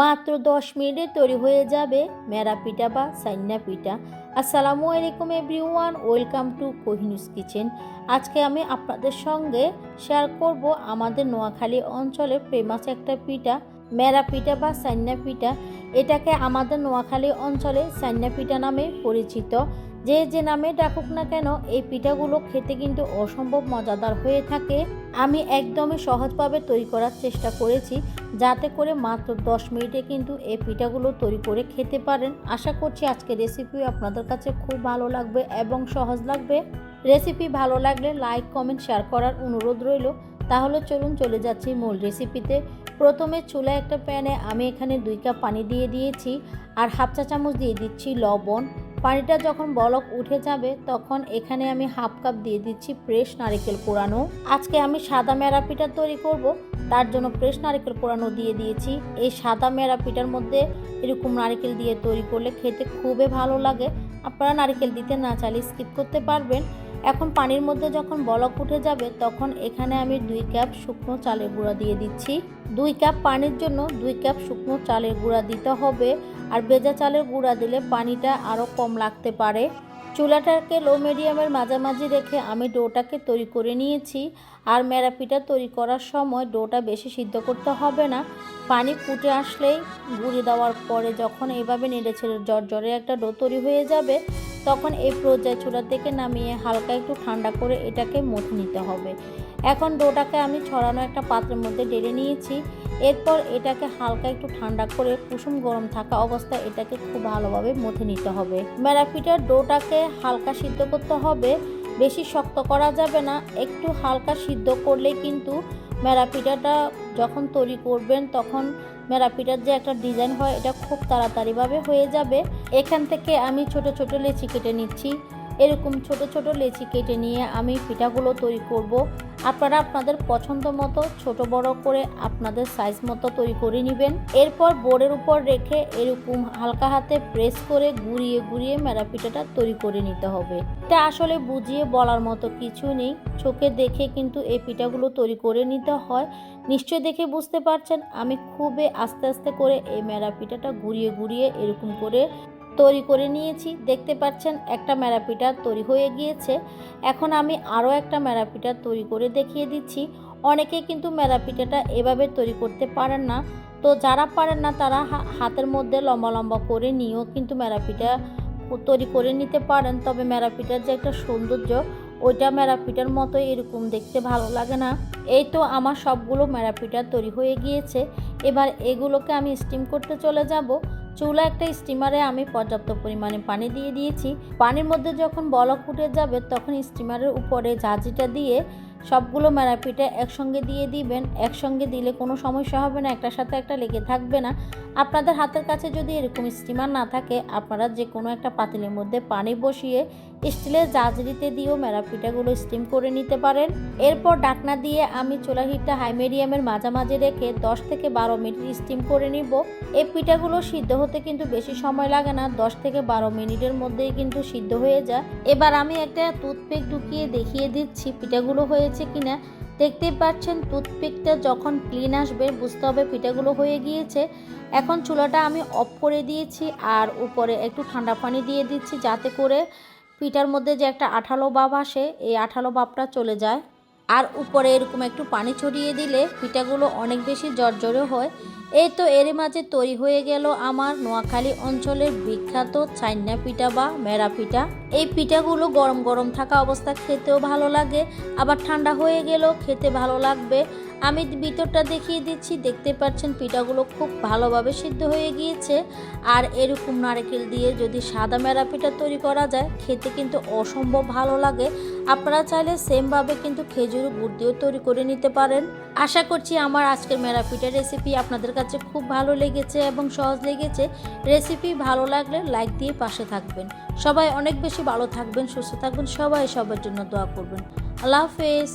মাত্র দশ মিনিটে তৈরি হয়ে যাবে মেরা পিঠা বা সাইন্না পিঠা। আসসালামু আলাইকুম everyone, welcome to Kohinoor's kitchen. আজকে আমি আপনাদের সঙ্গে শেয়ার করব আমাদের নোয়াখালী অঞ্চলে ফেমাস একটা পিঠা, মেরা পিঠা বা সাইন্না পিঠা। এটাকে আমাদের নোয়াখালী অঞ্চলে সাইন্না পিঠা নামে পরিচিত। যে যে নামে ডাকুক না কেন, এই পিঠাগুলো খেতে কিন্তু অসম্ভব মজাদার হয়ে থাকে। আমি একদমই সহজভাবে তৈরি করার চেষ্টা করেছি, যাতে করে মাত্র দশ মিনিটে কিন্তু এই পিঠাগুলো তৈরি করে খেতে পারেন। আশা করছি আজকে রেসিপি আপনাদের কাছে খুব ভালো লাগবে এবং সহজ লাগবে। রেসিপি ভালো লাগলে লাইক কমেন্ট শেয়ার করার অনুরোধ রইল। তাহলে চলুন চলে যাচ্ছি মূল রেসিপিতে প্রথমে চুলায় একটা প্যানে আমি এখানে দুই কাপ পানি দিয়ে দিয়েছি আর হাফ চা চামচ দিয়ে দিচ্ছি লবণ। পানিটা যখন বলক উঠে যাবে, তখন এখানে আমি হাফ কাপ দিয়ে দিচ্ছি ফ্রেশ নারকেল পোড়ানো। আজকে আমি সাদা মেরা পিঠা তৈরি করব, তার জন্য ফ্রেশ নারকেল পোড়ানো দিয়ে দিয়েছি। এই সাদা মেরা পিঠার মধ্যে এরকম নারকেল দিয়ে তৈরি করলে খেতে খুবই ভালো লাগে। আপনারা নারকেল দিতে না চাইলে স্কিপ করতে পারবেন। এখন পানির মধ্যে যখন বলক উঠে যাবে, তখন এখানে আমি দুই কাপ শুকনো চালের গুঁড়া দিয়ে দিচ্ছি। দুই কাপ পানির জন্য দুই কাপ শুকনো চালের গুঁড়া দিতে হবে আর ভেজা চালের গুঁড়া দিলে পানিটা আরও কম লাগতে পারে। চুলাটাকে লো মিডিয়ামের মাঝামাঝি রেখে আমি ডোটাকে তৈরি করে নিয়েছি আর মেরাপিটা তৈরি করার সময় ডোটা বেশি সিদ্ধ করতে হবে না। পানি ফুটে আসলেই গুঁড়ি দেওয়ার পরে যখন এইভাবে নেড়ে ছেড়ে জর্জরে একটা ডো তৈরি হয়ে যাবে তখন এই পর্যায়ে চুলা থেকে নামিয়ে হালকা একটু ঠান্ডা করে এটাকে মথে নিতে হবে। এখন ডোটাকে আমি ছড়ানো একটা পাত্রের মধ্যে ডেলে নিয়েছি। এরপর এটাকে হালকা একটু ঠান্ডা করে কুসুম গরম থাকা অবস্থায় এটাকে খুব ভালোভাবে মথে নিতে হবে। ম্যারাপিটার ডোটাকে হালকা সিদ্ধ করতে হবে। বেশি শক্ত করা যাবে না। একটু হালকা সিদ্ধ করলে কিন্তু ম্যারাপিঠাটা যখন তৈরি করবেন তখন ম্যারাপিঠার যে একটা ডিজাইন হয়, এটা খুব তাড়াতাড়িভাবে হয়ে যাবে। এখান থেকে আমি ছোট ছোট লেচি কেটে নিচ্ছি। এরকম ছোট ছোট লেচি কেটে নিয়ে আমি পিঠাগুলো তৈরি করব। আপনারা আপনাদের পছন্দ মতো ছোট বড় করে আপনাদের সাইজ মতো তৈরি করে নেবেন। এরপর বোর্ডের উপর রেখে এরকম হালকা হাতে প্রেস করে গুড়িয়ে গুড়িয়ে মেরা পিঠাটা তৈরি করে নিতে হবে। এটা আসলে বুঝিয়ে বলার মতো কিছু নেই। চোখে দেখে কিন্তু এই পিঠাগুলো তৈরি করে নিতে হয়। নিশ্চয় দেখে বুঝতে পারছেন, আমি খুবই আস্তে আস্তে করে এই মেরা পিঠাটা ঘুরিয়ে ঘুরিয়ে এরকম করে তৈরি করে নিয়েছি। দেখতে পাচ্ছেন, একটা ম্যারাপিটা তৈরি হয়ে গিয়েছে। এখন আমি আরও একটা ম্যারাপিটা তৈরি করে দেখিয়ে দিচ্ছি। অনেকে কিন্তু ম্যারাপিঠাটা এভাবে তৈরি করতে পারেন না। তো যারা পারেন না, তারা হাতের মধ্যে লম্বা লম্বা করে নিয়েও কিন্তু ম্যারাপিঠা তৈরি করে নিতে পারেন। তবে ম্যারাপিঠার যে একটা সৌন্দর্য, ওইটা ম্যারাপিঠার মতো এরকম দেখতে ভালো লাগে না। এই তো আমার সবগুলো ম্যারাপিঠা তৈরি হয়ে গিয়েছে। এবার এগুলোকে আমি স্টিম করতে চলে যাব। চুলা একটা স্টিমারে আমি পর্যাপ্ত পরিমাণে পানি দিয়ে দিয়েছি। পানির মধ্যে যখন বলক ফুটে যাবে, তখন স্টিমারের উপরে ঝাঁঝিটা দিয়ে সবগুলো ম্যারাপিঠা একসঙ্গে দিয়ে দিবেন। একসঙ্গে দিলে কোনো সমস্যা হবে না, একটার সাথে একটা লেগে থাকবে না। আপনাদের হাতের কাছে যদি এরকম স্টিমার না থাকে, আপনারা যে কোনো একটা পাতিলের মধ্যে পানি বসিয়ে স্টিলের জাজরিতে দিয়েও ম্যারাপিঠাগুলো স্টিম করে নিতে পারেন। এরপর ডাকনা দিয়ে আমি চুলা হিটটা হাই মিডিয়ামের মাঝামাঝি রেখে দশ থেকে বারো মিনিট স্টিম করে নিব। এই পিঠাগুলো সিদ্ধ হতে কিন্তু বেশি সময় লাগে না, দশ থেকে বারো মিনিটের মধ্যেই কিন্তু সিদ্ধ হয়ে যায়। এবার আমি একটা টুথপিক ঢুকিয়ে দেখিয়ে দিচ্ছি পিঠাগুলো হয়েছে কিনা। দেখতেই পাচ্ছেন টুথপিকটা যখন ক্লিন আসবে, বুঝতে হবে পিঠাগুলো হয়ে গিয়েছে। এখন চুলাটা আমি অফ করে দিয়েছি আর উপরে একটু ঠান্ডা পানি দিয়ে দিচ্ছি যাতে করে পিঠার মধ্যে যে একটা আঠালো ভাব আসে, এই আঠালো ভাবটা চলে যায়। আর উপরে এরকম একটু পানি ছড়িয়ে দিলে পিঠাগুলো অনেক বেশি জর্জরে হয়। এই তো এর মাঝে তৈরি হয়ে গেল আমার নোয়াখালী অঞ্চলের বিখ্যাত চাইনা পিঠা বা মেরা পিঠা। এই পিঠাগুলো গরম গরম থাকা অবস্থা খেতেও ভালো লাগে। আবার ঠান্ডা হয়ে গেলেও খেতে ভালো লাগবে। আমি ভিতরটা দেখিয়ে দিচ্ছি, দেখতে পাচ্ছেন পিঠাগুলো খুব ভালোভাবে সিদ্ধ হয়ে গিয়েছে। আর এরকম নারকেল দিয়ে যদি সাদা মেরা পিঠা তৈরি করা যায়, খেতে কিন্তু অসম্ভব ভালো লাগে। আপনারা চাইলে সেমভাবে কিন্তু খেজুর গুড় দিয়েও তৈরি করে নিতে পারেন। আশা করছি আমার আজকের মেরা পিঠা রেসিপি আপনাদের কাছে খুব ভালো লেগেছে এবং সহজ লেগেছে। রেসিপি ভালো লাগলে লাইক দিয়ে পাশে থাকবেন। সবাই অনেক বেশি ভালো থাকবেন সুস্থ থাকবেন সবাই সবার জন্য দোয়া করবেন। আল্লাহ হাফেজ।